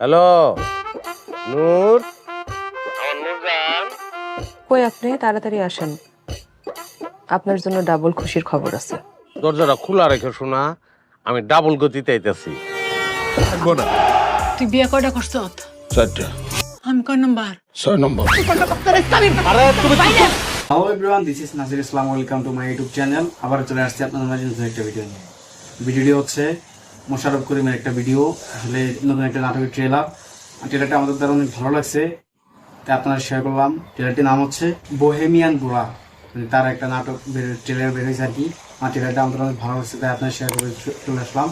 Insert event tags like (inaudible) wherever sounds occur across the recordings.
Hello? নূর? কই আপনি? তাড়াতাড়ি আসেন। আপনার জন্য ডাবল খুশির খবর আছে। দরজাটা খোলা রেখে শোনা আমি ডাবল গতিতে আইতেছি। থাকব না। তুই বিয়ে কয়টা করছ চারটা। আমি কয় নাম্বার? ছয় নম্বর। Hello everyone this is Nasir Islam welcome to my YouTube channel আবার চলে আসছি আপনাদের মাঝে নতুন একটা ভিডিও নিয়ে। ভিডিওটি হচ্ছে মোশারফ করিমের একটা ভিডিও, আসলে নতুন একটা নাটকের ট্রেলার ট্রেলারটা আমাদের দ্বারা অনেক ভালো লাগছে, তাই আপনারা শেয়ার করলাম। ট্রেলারটির নাম হচ্ছে বোহেমিয়ান বুড়া মানে তার একটা নাটক ট্রেলার বের হয়েছে আর কি। আর ট্রেলারটা আমাদের অনেক ভালো লাগছে, তাই আপনারা শেয়ার করে চলে আসলাম।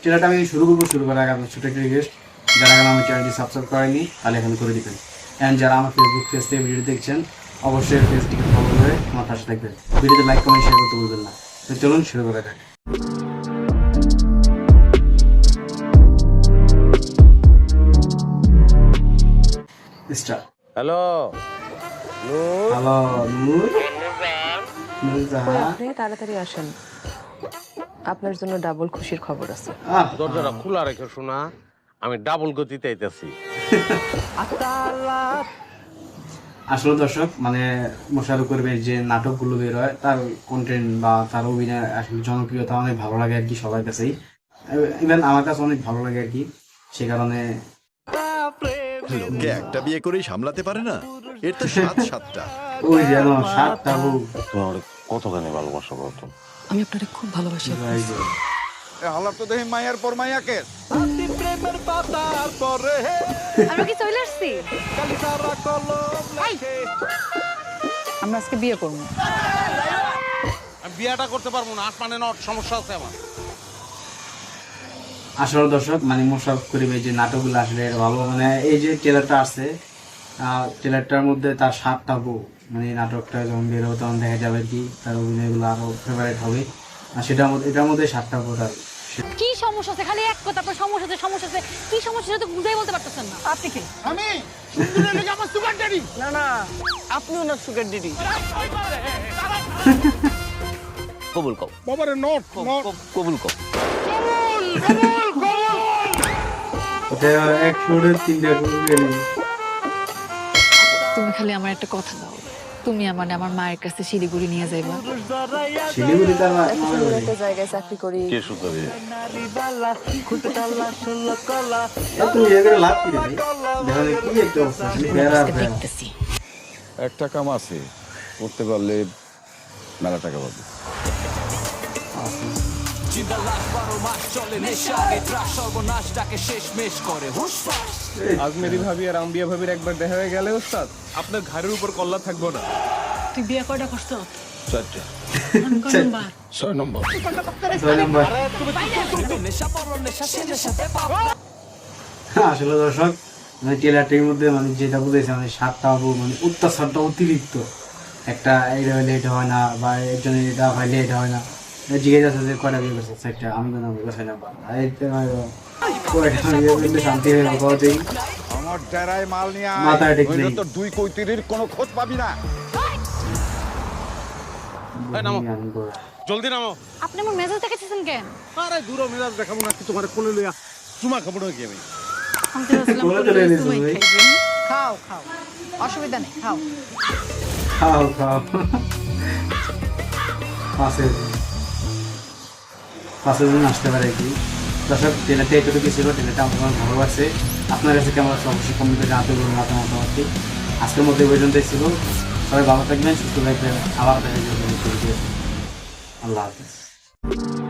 ট্রেলারটা আমি শুরু করব, শুরু করার আগে আপনার ছোটো একটা রিকোয়েস্ট যারা আমার চ্যানেলটি সাবস্ক্রাইব করেনি তাহলে এখানে করে দিবেন। অ্যান্ড যারা আমার ফেসবুক পেজ থেকে ভিডিও দেখছেন, অবশ্যই পেজটিকে ফলো করে আমার পাশে থাকবেন। ভিডিওতে লাইক কমেন্ট শেয়ার করতে ভুলবেন না। চলুন শুরু করা যাক। হ্যালো। হ্যালো নূর। আপনি তাড়াতাড়ি আসেন। আপনার জন্য ডাবল খুশির খবর আছে। দরজাটা খোলা রেখে শোনা আমি ডাবল গতিতে আইতেছি। আসলে দর্শক মানে করবে যে নাটকগুলো বের হয় তার কন্টেন্ট বা তার অভিনয় আসলে জনপ্রিয়তা অনেক ভালো লাগে আর কি সবার কাছেই। ইভেন আমার কাছে অনেক ভালো লাগে আর কি। সে কারণে লোককে একটা বিয়ে করেই সামলাতে পারে না। এর তো সাত (laughs) সাতটা। ওই যেন সাতটা বউ। তোমার কতখানি ভালোবাসা বলতো আমি আপনারে খুব ভালোবাসি হালাপ তো দেখি মায়ার পর মায়াকে আমরা কি চলে আসছি? আমরা আজকে বিয়ে করব। বিয়েটা করতে পারব না আসমানে নট সমস্যা আছে আমার। আসলে দর্শক মানে মোশারফ করিবে যে নাটকগুলো আসলে ভালো মানে এই যে ট্রেলারটা আছে ট্রেলারটার মধ্যে তার সাতটা বউ মানে নাটকটা যখন বের হবে তখন দেখা যাবে কি তার অভিনয়গুলো আরও ফেভারিট হবে। আর সেটার মধ্যে এটার মধ্যে সাতটা বউ তার। কি সমস্যা আছে? খালি এক কথা আপনার সমস্যা আছে সমস্যা আছে। কি সমস্যা সেটা তো বুঝাই বলতে পারতেছেন না। আপনি কি? কবুল কও। বাবারে নট নট। কবুল কও। তিনটা তুমি খালি আমার একটা কথা দাও। তুমি আমার আমার মায়ের কাছে শিলিগুড়ি নিয়ে যাইবা। শিলিগুড়ি তার মা- একটা জায়গায় চাকরি করি। এ, তুমি এ করে লাভ কি রে দেখো কি একটা অবস্থা? বেড়া বেড়া। দেখতেছি। একটা কাম আছে করতে পারলে মেলা টাকা পাবে। আজমেরি ভাবি আর আম্বিয়া ভাবির একবার দেখা হয়ে গেলে ওস্তাদ? আপনার ঘাড়ের উপর কল্লা থাকব না। তুই বিয়ে কয়টা চারটা। ছয় নম্বর। আসলে দর্শক মানে ট্রেলারটির মধ্যে মানে যেটা বুঝেছে মানে সাতটা মানে অত্যাচারটা অতিরিক্ত। একটা এটা হইলে এটা হয় না বা একজনের এটা হইলে লেট হয় না। জিজ্ঞেস আছে যে কয়টা বিয়ে করছে সেটা আমি কোনো বিয়ে না বা এই তো নয় গো। কয়টা বিয়ে করলে শান্তি হয়ে যাবে আমার ডেরায় মাল নিয়ে মাথায় ঠিক নেই। তো দুই কৈতিরির কোনো খোঁজ পাবি না। জলদি নামো আপনি আমার মেজাজ দেখেছেন কেন আরে দূর মেজাজ দেখাবো না কি তোমার কোলে লইয়া চুমা খাব না কি আমি। খাও খাও অসুবিধা নেই খাও খাও খাও পাশে পাশে দিন আসতে পারে কি? দর্শক ট্রেলারটা এতটুকু ছিল ট্রেলারটা আমার ভালো লাগছে। আপনার কাছে কেমন আছে অবশ্যই কমেন্টে জানাতে বলুন আপনার মতামতটি আজকের মধ্যে পর্যন্তই ছিল। সবাই ভালো থাকবেন, সুস্থ থাকবেন। আবার দেখা যাবে আল্লাহ হাফিজ।